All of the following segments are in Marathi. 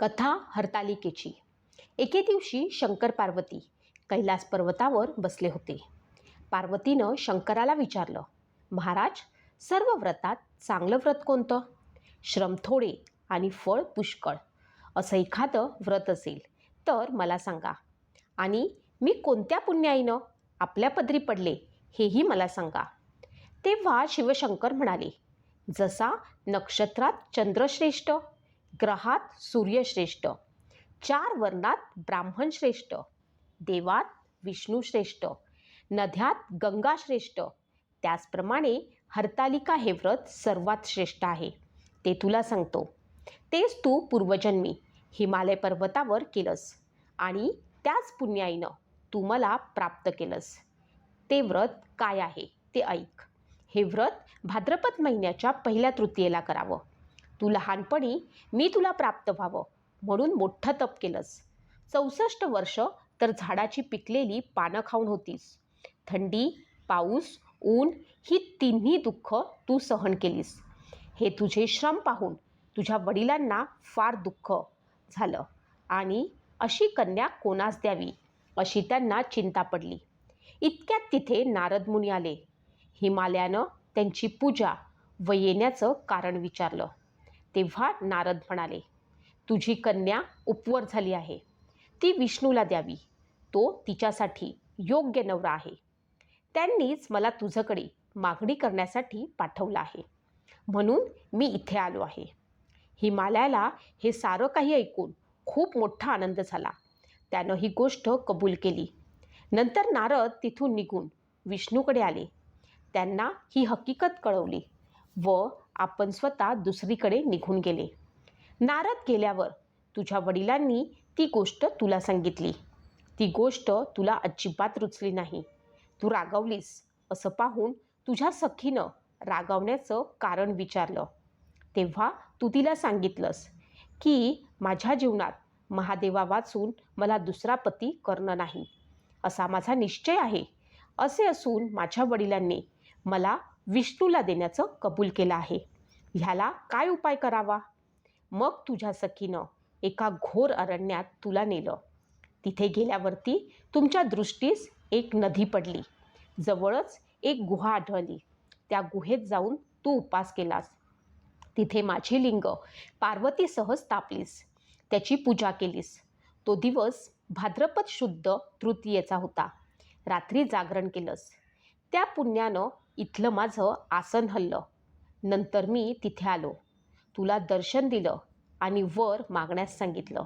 कथा हरतालिकेची. एके दिवशी शंकर पार्वती कैलास पर्वतावर बसले होते. पार्वतीनं शंकराला विचारलं महाराज सर्व व्रतात चांगलं व्रत कोणतं? श्रम थोडे आणि फळ पुष्कळ. असं एखादं व्रत असेल तर मला सांगा. आणि मी कोणत्या पुण्याईनं आपल्या पदरी पडले हेही मला सांगा. तेव्हा शिवशंकर म्हणाले जसा नक्षत्रात चंद्रश्रेष्ठ ग्रहात सूर्यश्रेष्ठ. चार वर्णात ब्राह्मण श्रेष्ठ देवात विष्णू श्रेष्ठ नद्यात गंगा श्रेष्ठ त्याचप्रमाणे हरतालिका हे व्रत सर्वात श्रेष्ठ आहे. ते तुला सांगतो. तेच तू पूर्वजन्मी हिमालय पर्वतावर केलंस आणि त्याच पुण्याईनं तू मला प्राप्त केलंस. ते व्रत काय आहे ते ऐक. हे व्रत भाद्रपद महिन्याच्या पहिल्या तृतीयेला करावं. तू लहानपणी मी तुला प्राप्त व्हावं म्हणून मोठं तप केलंस. चौसष्ट वर्ष तर झाडाची पिकलेली पानं खाऊन होतीस. थंडी पाऊस ऊन ही तिन्ही दुःख तू सहन केलीस. हे तुझे श्रम पाहून तुझ्या वडिलांना फार दुःख झालं आणि अशी कन्या कोणास द्यावी अशी त्यांना चिंता पडली. इतक्यात तिथे नारद मुनी आले. हिमालयानं त्यांची पूजा व येण्याचं कारण विचारलं. तेव्हा नारद म्हणाले तुझी कन्या उपवर झाली आहे. ती विष्णूला द्यावी. तो तिच्यासाठी योग्य नवरा आहे. त्यांनीच मला तुझ्याकडे मागणी करण्यासाठी पाठवलं आहे. म्हणून मी इथे आलो आहे. हिमालयाला हे सारं काही ऐकून खूप मोठा आनंद झाला. त्यानं ही गोष्ट कबूल केली. नंतर नारद तिथून निघून विष्णूकडे आले. त्यांना ही हकीकत कळवली. व आपण स्वतः दुसरीकडे निघून गेले. नारद गेल्यावर तुझ्या वडिलांनी ती गोष्ट तुला सांगितली. ती गोष्ट तुला अजिबात रुचली नाही. तू रागावलीस असं पाहून तुझ्या सखीनं रागावण्याचं कारण विचारलं. तेव्हा तू तिला सांगितलंस की माझ्या जीवनात महादेवा वाचून मला दुसरा पती करणं नाही. असा माझा निश्चय आहे. असे असून माझ्या वडिलांनी मला विष्णूला देण्याचं कबूल केलं आहे. ह्याला काय उपाय करावा? मग तुझ्या सखीनं एका घोर अरण्यात तुला नेलं. तिथे गेल्यावरती तुमच्या दृष्टीस एक नदी पडली. जवळच एक गुहा आढळली. त्या गुहेत जाऊन तू उपास केलास. तिथे माझे लिंग पार्वतीसह स्थापलीस. त्याची पूजा केलीस. तो दिवस भाद्रपद शुद्ध तृतीयेचा होता. रात्री जागरण केलंस. त्या पुण्यानं इथलं माझं आसन हल्लं. नंतर मी तिथे आलो. तुला दर्शन दिलं आणि वर मागण्यास सांगितलं.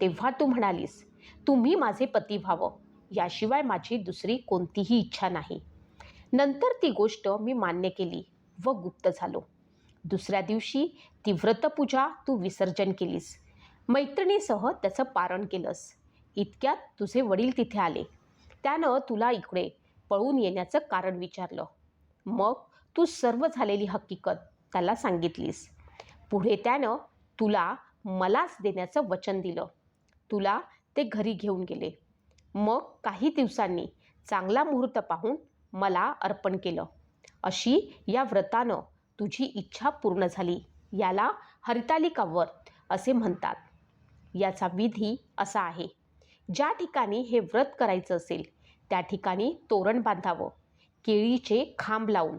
तेव्हा तू म्हणालीस तुम्ही माझे पती व्हावं. याशिवाय माझी दुसरी कोणतीही इच्छा नाही. नंतर ती गोष्ट मी मान्य केली व गुप्त झालो. दुसऱ्या दिवशी ती व्रतपूजा तू विसर्जन केलीस. मैत्रिणीसह त्याचं पारण केलंस. इतक्यात तुझे वडील तिथे आले. त्यानं तुला इकडे पळून येण्याचं कारण विचारलं. मग तू सर्व झालेली हकीकत त्याला सांगितलीस. पुढे त्यानं तुला मलाच देण्याचं वचन दिलं. तुला ते घरी घेऊन गेले. मग काही दिवसांनी चांगला मुहूर्त पाहून मला अर्पण केलं. अशी या व्रतानं तुझी इच्छा पूर्ण झाली. याला हरितालिका व्रत असे म्हणतात. याचा विधी असा आहे. ज्या ठिकाणी हे व्रत करायचं असेल त्या ठिकाणी तोरण बांधावं. केळीचे खांब लावून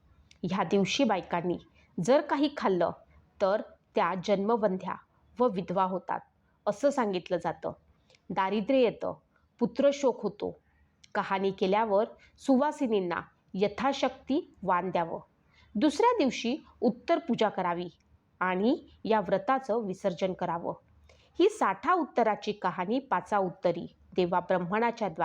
ह्या दिवशी बायकांनी जर काही खाल्लं तर त्या जन्मबंध्या व विधवा होतात असं सांगितलं जातं. दारिद्र्य येतं पुत्रशोक होतो. कहाणी केल्यावर सुवासिनींना यथाशक्ती वान द्यावं. दुसऱ्या दिवशी उत्तर पूजा करावी आणि या व्रताचं विसर्जन करावं. ही साठा उत्तराची कहाणी पाचा उत्तरी देवा ब्रह्मणाच्या द्वारे